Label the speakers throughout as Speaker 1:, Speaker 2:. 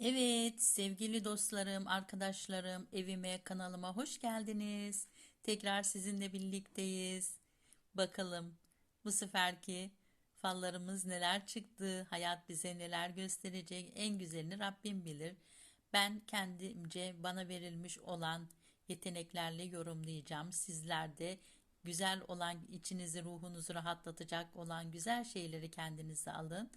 Speaker 1: Evet, sevgili dostlarım, arkadaşlarım, evime, kanalıma hoş geldiniz. Tekrar sizinle birlikteyiz. Bakalım bu seferki fallarımız neler çıktı, hayat bize neler gösterecek, en güzelini Rabbim bilir. Ben kendimce bana verilmiş olan yeteneklerle yorumlayacağım. Sizler de güzel olan, içinizi, ruhunuzu rahatlatacak olan güzel şeyleri kendinize alın.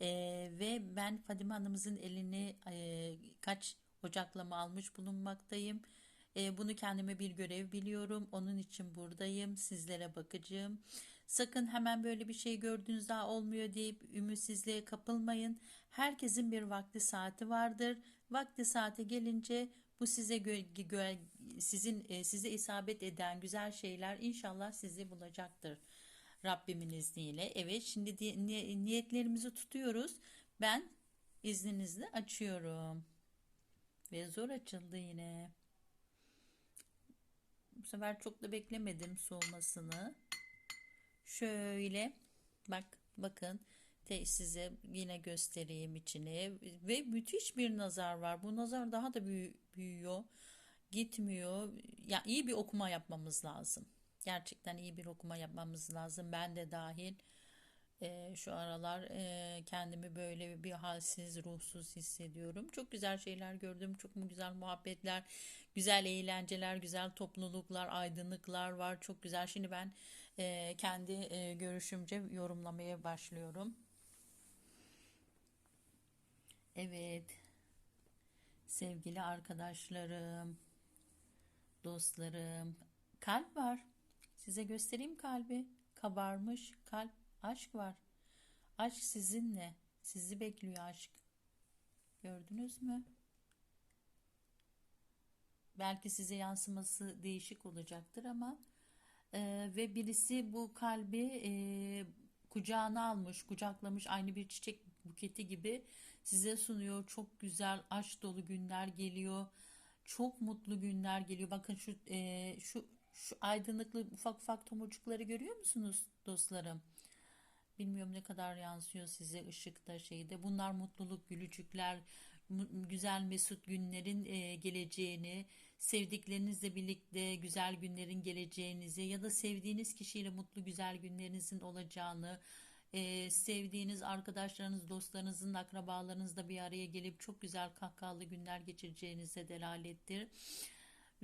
Speaker 1: Ee, ve ben Fadime Hanım'ızın elini e, kaç ocaklama almış bulunmaktayım. Ee, bunu kendime bir görev biliyorum. Onun için buradayım. Sizlere bakacağım. Sakın hemen böyle bir şey gördüğünüz daha olmuyor deyip ümitsizliğe kapılmayın. Herkesin bir vakti saati vardır. Vakti saati gelince bu size gö- gö- sizin e, size isabet eden güzel şeyler inşallah sizi bulacaktır. Rabbimin izniyle. Evet şimdi di- ni- niyetlerimizi tutuyoruz. Ben izninizle açıyorum. Ve zor açıldı yine. Bu sefer çok da beklemedim soğumasını. Şöyle bak bakın te size yine göstereyim içine ve müthiş bir nazar var. Bu nazar daha da büyü- büyüyor. Gitmiyor. Ya iyi bir okuma yapmamız lazım. Gerçekten iyi bir okuma yapmamız lazım. Ben de dahil. Ee, şu aralar e, kendimi böyle bir halsiz, ruhsuz hissediyorum. Çok güzel şeyler gördüm. Çok mu güzel muhabbetler, güzel eğlenceler, güzel topluluklar, aydınlıklar var. Çok güzel. Şimdi ben e, kendi e, görüşümce yorumlamaya başlıyorum. Evet, sevgili arkadaşlarım, dostlarım, kalp var. Size göstereyim kalbi. Kabarmış kalp, aşk var. Aşk sizinle. Sizi bekliyor aşk. Gördünüz mü? Belki size yansıması değişik olacaktır ama e, ve birisi bu kalbi e, kucağına almış, kucaklamış aynı bir çiçek buketi gibi size sunuyor. Çok güzel aşk dolu günler geliyor. Çok mutlu günler geliyor. Bakın şu e, şu şu aydınlıklı ufak ufak tomurcukları görüyor musunuz dostlarım? Bilmiyorum ne kadar yansıyor size ışıkta şeyde. Bunlar mutluluk, gülücükler, güzel mesut günlerin e, geleceğini, sevdiklerinizle birlikte güzel günlerin geleceğinizi ya da sevdiğiniz kişiyle mutlu güzel günlerinizin olacağını, e, sevdiğiniz arkadaşlarınız, dostlarınızın, akrabalarınızla bir araya gelip çok güzel kahkahalı günler geçireceğinize delalettir.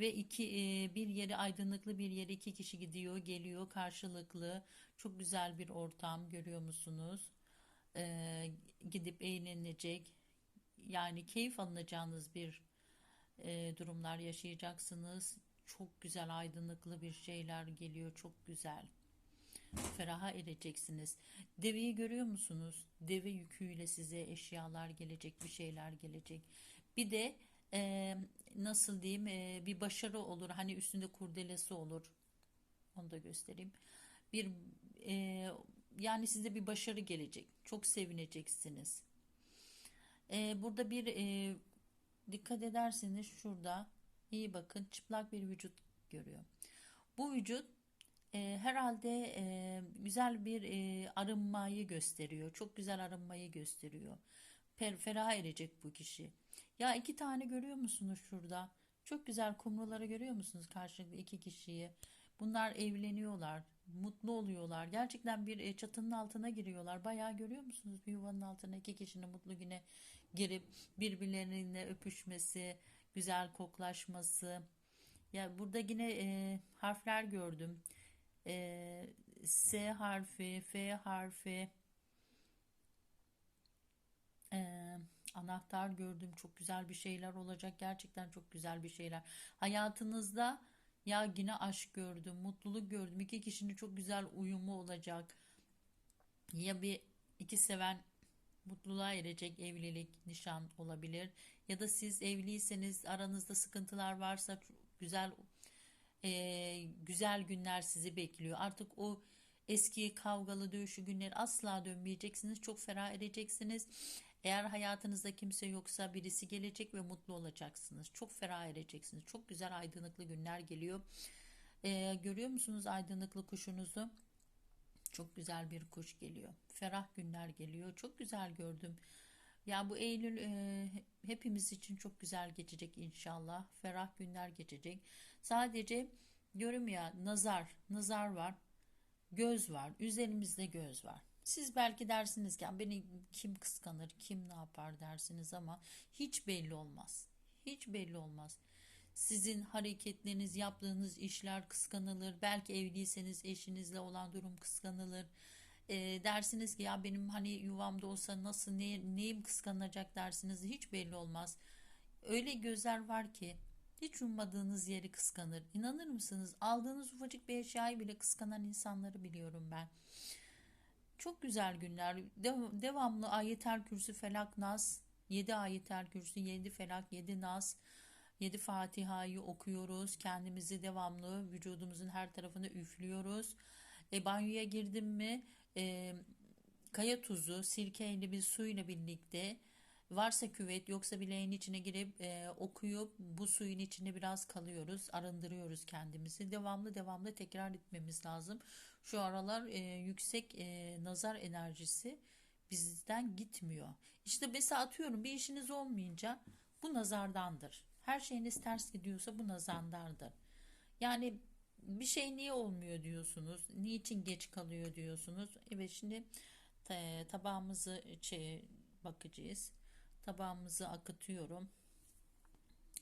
Speaker 1: Ve iki e, bir yere aydınlıklı bir yere iki kişi gidiyor, geliyor karşılıklı. Çok güzel bir ortam görüyor musunuz? E, gidip eğlenilecek, yani keyif alınacağınız bir e, durumlar yaşayacaksınız. Çok güzel aydınlıklı bir şeyler geliyor, çok güzel. Feraha ereceksiniz. Deveyi görüyor musunuz? Deve yüküyle size eşyalar gelecek, bir şeyler gelecek. Bir de e, nasıl diyeyim e, bir başarı olur. Hani üstünde kurdelesi olur. Onu da göstereyim. Bir e, yani size bir başarı gelecek. Çok sevineceksiniz. E, burada bir e, dikkat ederseniz şurada iyi bakın çıplak bir vücut görüyor. Bu vücut e, herhalde e, güzel bir e, arınmayı gösteriyor. Çok güzel arınmayı gösteriyor. Per, ferah erecek bu kişi. Ya iki tane görüyor musunuz şurada? Çok güzel kumruları görüyor musunuz karşılıklı iki kişiyi? Bunlar evleniyorlar, mutlu oluyorlar. Gerçekten bir e, çatının altına giriyorlar. Bayağı görüyor musunuz? Bir yuvanın altına iki kişinin mutlu güne girip birbirleriyle öpüşmesi, güzel koklaşması. Ya burada yine e, harfler gördüm. E, S harfi, F harfi, e, anahtar gördüm. Çok güzel bir şeyler olacak. Gerçekten çok güzel bir şeyler. Hayatınızda ya yine aşk gördüm, mutluluk gördüm. İki kişinin çok güzel uyumu olacak. Ya bir iki seven mutluluğa erecek evlilik, nişan olabilir. Ya da siz evliyseniz aranızda sıkıntılar varsa güzel e, güzel günler sizi bekliyor. Artık o eski kavgalı dövüşü günler asla dönmeyeceksiniz. Çok ferah edeceksiniz. Eğer hayatınızda kimse yoksa birisi gelecek ve mutlu olacaksınız. Çok ferah edeceksiniz. Çok güzel aydınlıklı günler geliyor. E, görüyor musunuz aydınlıklı kuşunuzu? Çok güzel bir kuş geliyor. Ferah günler geliyor. Çok güzel gördüm. Ya bu Eylül e, hepimiz için çok güzel geçecek inşallah. Ferah günler geçecek. Sadece diyorum ya nazar, nazar var, göz var, üzerimizde göz var. Siz belki dersiniz ki "Ya beni kim kıskanır, kim ne yapar dersiniz ama hiç belli olmaz. Hiç belli olmaz. Sizin hareketleriniz, yaptığınız işler kıskanılır. Belki evliyseniz eşinizle olan durum kıskanılır. E, dersiniz ki ya benim hani yuvamda olsa nasıl ne, neyim kıskanacak dersiniz. Hiç belli olmaz. Öyle gözler var ki hiç ummadığınız yeri kıskanır. İnanır mısınız? Aldığınız ufacık bir eşyayı bile kıskanan insanları biliyorum ben. Çok güzel günler. Dev- devamlı ayetel kürsü felak nas. 7 ayetel kürsü, 7 felak, 7 nas. 7 Fatiha'yı okuyoruz. Kendimizi devamlı vücudumuzun her tarafını üflüyoruz. E, banyoya girdim mi e, kaya tuzu, sirkeyle bir suyla birlikte varsa küvet yoksa bileğin içine girip e, okuyup bu suyun içine biraz kalıyoruz. Arındırıyoruz kendimizi. Devamlı devamlı tekrar etmemiz lazım. Şu aralar e, yüksek e, nazar enerjisi bizden gitmiyor. İşte mesela atıyorum bir işiniz olmayınca bu nazardandır. Her şeyiniz ters gidiyorsa bu nazardandır. Yani bir şey niye olmuyor diyorsunuz. Niçin geç kalıyor diyorsunuz. Evet şimdi ta- tabağımızı şey, bakacağız. Tabağımızı akıtıyorum.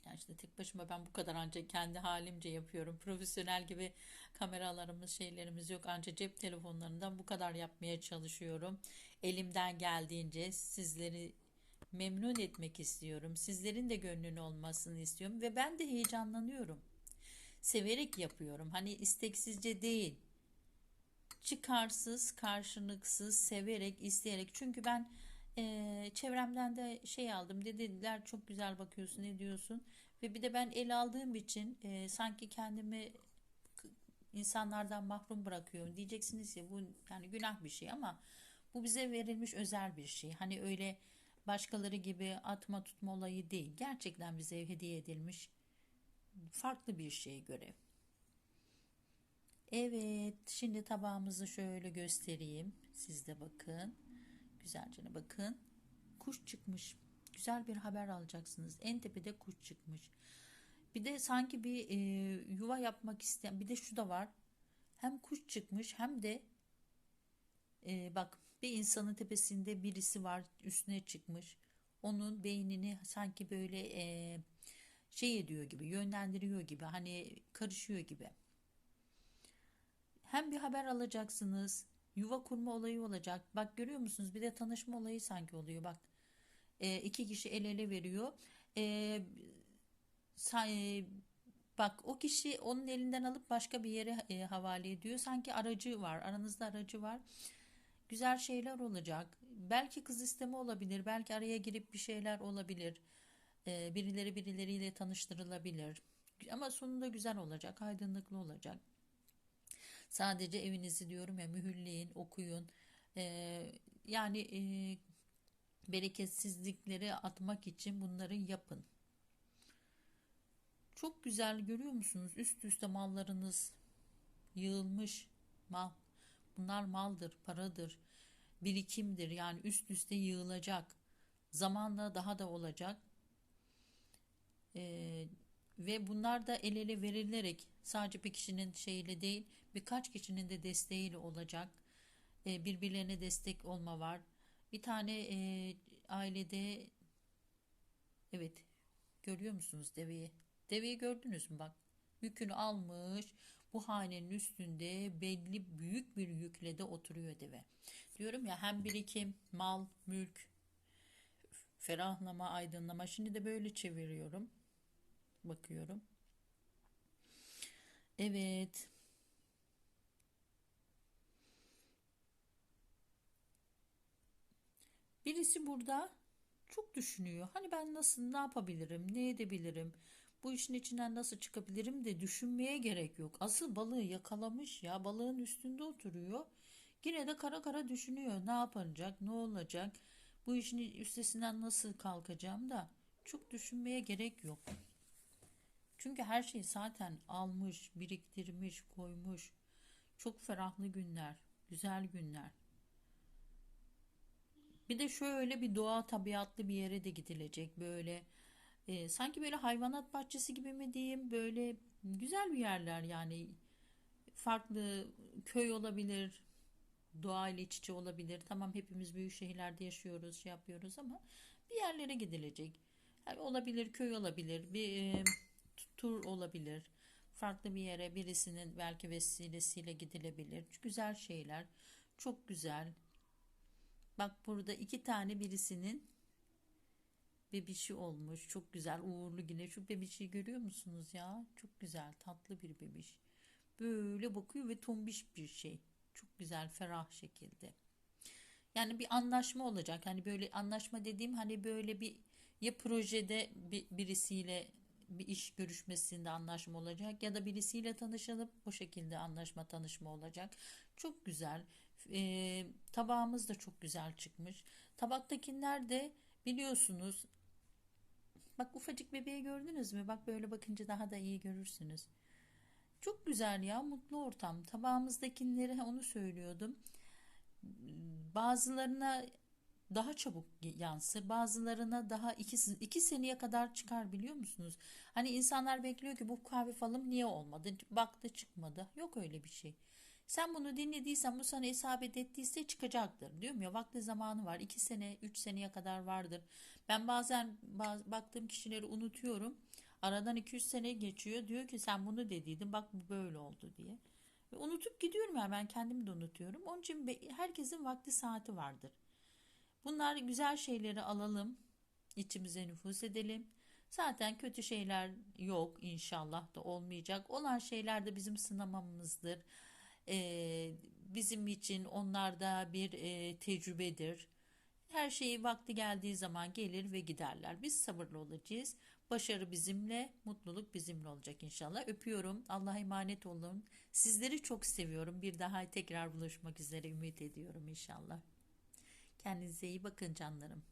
Speaker 1: Yani işte tek başıma ben bu kadar ancak kendi halimce yapıyorum. Profesyonel gibi kameralarımız şeylerimiz yok. Ancak cep telefonlarından bu kadar yapmaya çalışıyorum. Elimden geldiğince sizleri memnun etmek istiyorum. Sizlerin de gönlünü olmasını istiyorum ve ben de heyecanlanıyorum. Severek yapıyorum. Hani isteksizce değil. Çıkarsız, karşılıksız, severek, isteyerek. Çünkü ben eee, çevremden de şey aldım. Dediler çok güzel bakıyorsun, ne diyorsun? Ve bir de ben el aldığım için eee, sanki kendimi insanlardan mahrum bırakıyorum. Diyeceksiniz ya bu yani günah bir şey ama bu bize verilmiş özel bir şey. Hani öyle başkaları gibi atma tutma olayı değil. Gerçekten bize hediye edilmiş farklı bir şey görev. Evet, şimdi tabağımızı şöyle göstereyim. Siz de bakın. Güzelce bakın. Kuş çıkmış. Güzel bir haber alacaksınız. En tepede kuş çıkmış. Bir de sanki bir e, yuva yapmak isteyen, bir de şu da var. Hem kuş çıkmış hem de e, bak bir insanın tepesinde birisi var, üstüne çıkmış. Onun beynini sanki böyle e, şey ediyor gibi, yönlendiriyor gibi, hani karışıyor gibi. Hem bir haber alacaksınız, yuva kurma olayı olacak. Bak görüyor musunuz? Bir de tanışma olayı sanki oluyor. Bak e, iki kişi el ele veriyor. E, sa- e, bak o kişi onun elinden alıp başka bir yere e, havale ediyor. Sanki aracı var, aranızda aracı var. Güzel şeyler olacak. Belki kız isteme olabilir, belki araya girip bir şeyler olabilir. E, birileri birileriyle tanıştırılabilir. Ama sonunda güzel olacak, aydınlıklı olacak. Sadece evinizi diyorum ya mühürleyin, okuyun. Ee, yani e, bereketsizlikleri atmak için bunları yapın. Çok güzel görüyor musunuz? Üst üste mallarınız yığılmış mal. Bunlar maldır, paradır, birikimdir. Yani üst üste yığılacak. Zamanla daha da olacak. Ee, ve bunlar da el ele verilerek sadece bir kişinin şeyiyle değil birkaç kişinin de desteğiyle olacak. Ee, birbirlerine destek olma var. Bir tane e, ailede evet görüyor musunuz deveyi? Deveyi gördünüz mü bak? Yükünü almış. Bu hanenin üstünde belli büyük bir yükle de oturuyor deve. Diyorum ya hem birikim, mal, mülk, ferahlama, aydınlama. Şimdi de böyle çeviriyorum. Bakıyorum. Evet. Birisi burada çok düşünüyor. Hani ben nasıl, ne yapabilirim, ne edebilirim, bu işin içinden nasıl çıkabilirim de düşünmeye gerek yok. Asıl balığı yakalamış ya, balığın üstünde oturuyor. Yine de kara kara düşünüyor. Ne yapacak, ne olacak, bu işin üstesinden nasıl kalkacağım da çok düşünmeye gerek yok. Çünkü her şeyi zaten almış, biriktirmiş, koymuş. Çok ferahlı günler, güzel günler. Bir de şöyle bir doğa tabiatlı bir yere de gidilecek. Böyle e, sanki böyle hayvanat bahçesi gibi mi diyeyim? Böyle güzel bir yerler yani. Farklı köy olabilir, doğayla iç içe olabilir. Tamam hepimiz büyük şehirlerde yaşıyoruz, şey yapıyoruz ama bir yerlere gidilecek. Yani olabilir, köy olabilir, bir e, tur olabilir. Farklı bir yere birisinin belki vesilesiyle gidilebilir. Güzel şeyler. Çok güzel. Bak burada iki tane birisinin bebişi olmuş. Çok güzel, uğurlu yine. Şu bebişi görüyor musunuz ya? Çok güzel, tatlı bir bebiş. Böyle bakıyor ve tombiş bir şey. Çok güzel, ferah şekilde. Yani bir anlaşma olacak. Hani böyle anlaşma dediğim hani böyle bir ya projede bir, birisiyle bir iş görüşmesinde anlaşma olacak ya da birisiyle tanışılıp o şekilde anlaşma tanışma olacak. Çok güzel. Ee, tabağımız da çok güzel çıkmış. Tabaktakiler de biliyorsunuz bak ufacık bebeği gördünüz mü? Bak böyle bakınca daha da iyi görürsünüz. Çok güzel ya mutlu ortam. Tabağımızdakileri onu söylüyordum. Bazılarına daha çabuk yansır. Bazılarına daha iki, iki seneye kadar çıkar biliyor musunuz? Hani insanlar bekliyor ki bu kahve falım niye olmadı? Baktı çıkmadı. Yok öyle bir şey. Sen bunu dinlediysen bu sana isabet ettiyse çıkacaktır. Diyorum ya vakti zamanı var. iki sene, üç seneye kadar vardır. Ben bazen baz, baktığım kişileri unutuyorum. Aradan iki üç sene geçiyor. Diyor ki sen bunu dediydin bak bu böyle oldu diye. Ve unutup gidiyorum ya ben kendimi de unutuyorum. Onun için herkesin vakti saati vardır. Bunlar güzel şeyleri alalım, içimize nüfuz edelim. Zaten kötü şeyler yok inşallah da olmayacak. Olan şeyler de bizim sınamamızdır. Ee, bizim için onlar da bir e, tecrübedir. Her şeyi vakti geldiği zaman gelir ve giderler. Biz sabırlı olacağız. Başarı bizimle, mutluluk bizimle olacak inşallah. Öpüyorum. Allah'a emanet olun. Sizleri çok seviyorum. Bir daha tekrar buluşmak üzere ümit ediyorum inşallah. Kendinize iyi bakın canlarım.